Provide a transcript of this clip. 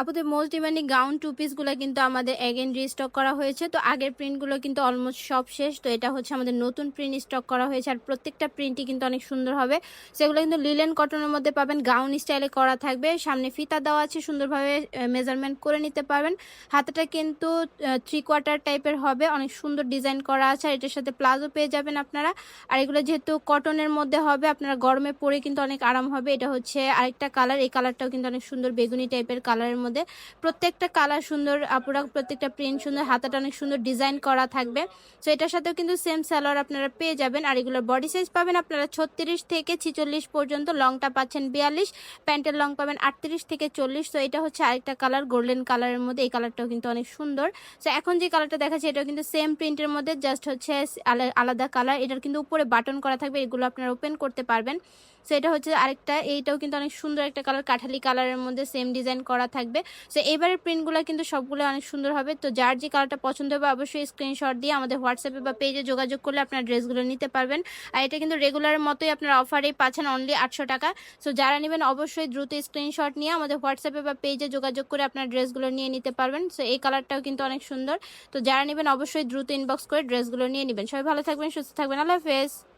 আপুদের most demanding gown two পিসগুলো কিন্তু আমাদের এগেন রিস্টক করা হয়েছে। তো আগের প্রিন্টগুলো কিন্তু অলমোস্ট সব শেষ। তো এটা হচ্ছে আমাদের নতুন প্রিন্ট স্টক করা হয়েছে। আর প্রত্যেকটা প্রিন্টই কিন্তু অনেক সুন্দর হবে। সেগুলো কিন্তু লিলেন কটনের মধ্যে পাবেন। গাউন স্টাইলে করা থাকবে। সামনে ফিতা দেওয়া আছে। সুন্দরভাবে মেজারমেন্ট করে নিতে পারবেন। হাতাটা কিন্তু থ্রি কোয়ার্টার টাইপের হবে। অনেক সুন্দর ডিজাইন করা আছে। আর এটার সাথে প্লাজো পেয়ে যাবেন আপনারা। আর এগুলো যেহেতু কটনের মধ্যে হবে, আপনারা গরমে পরে কিন্তু অনেক আরাম হবে। এটা হচ্ছে আরেকটা কালার এই কালারটাও কিন্তু অনেক সুন্দর বেগুনি টাইপের কালারের মধ্যে প্রত্যেকটা কালার সুন্দর, আপুরা প্রত্যেকটা প্রিন্ট সুন্দর, হাতাটা অনেক সুন্দর ডিজাইন করা থাকবে। তো এটার সাথেও কিন্তু সেম স্যালোয়ার আপনারা পেয়ে যাবেন। আর এগুলোর বডি সাইজ পাবেন আপনারা ছত্রিশ থেকে ছিচল্লিশ পর্যন্ত লংটা পাচ্ছেন বিয়াল্লিশ, প্যান্টের লং পাবেন আটত্রিশ থেকে চল্লিশ। তো এটা হচ্ছে আরেকটা কালার গোল্ডেন কালারের মধ্যে। এই কালারটাও কিন্তু অনেক সুন্দর। তো এখন যে কালারটা দেখাচ্ছে, এটাও কিন্তু সেম প্রিন্টের মধ্যে জাস্ট হচ্ছে আলা- আলাদা কালার এটার কিন্তু উপরে বাটন করা থাকবে, এগুলো আপনারা ওপেন করতে পারবেন। সো এটা হচ্ছে আরেকটা, এইটাও কিন্তু অনেক সুন্দর একটা কালার কাঠালি কালারের মধ্যে সেম ডিজাইন করা থাকবে। সো এবারের প্রিন্টগুলো কিন্তু সবগুলো অনেক সুন্দর হবে। তো যার যে কালারটা পছন্দ হবে, অবশ্যই স্ক্রিনশট দিয়ে আমাদের হোয়াটসঅ্যাপে বা পেজে যোগাযোগ করলে আপনার ড্রেসগুলো নিতে পারবেন। আর এটা কিন্তু রেগুলার মতোই আপনার অফারেই পাচ্ছেন অনলি আটশো টাকা। সো যারা নেবেন, অবশ্যই দ্রুত স্ক্রিনশট নিয়ে আমাদের হোয়াটসঅ্যাপে বা পেজে যোগাযোগ করে আপনার ড্রেসগুলো নিয়ে নিতে পারবেন। সো এই কালারটাও কিন্তু অনেক সুন্দর। তো যারা নেবেন, অবশ্যই দ্রুত ইনবক্স করে ড্রেসগুলো নিয়ে নেবেন। সবাই ভালো থাকবেন, সুস্থ থাকবেন। আল্লাহ হাফেজ।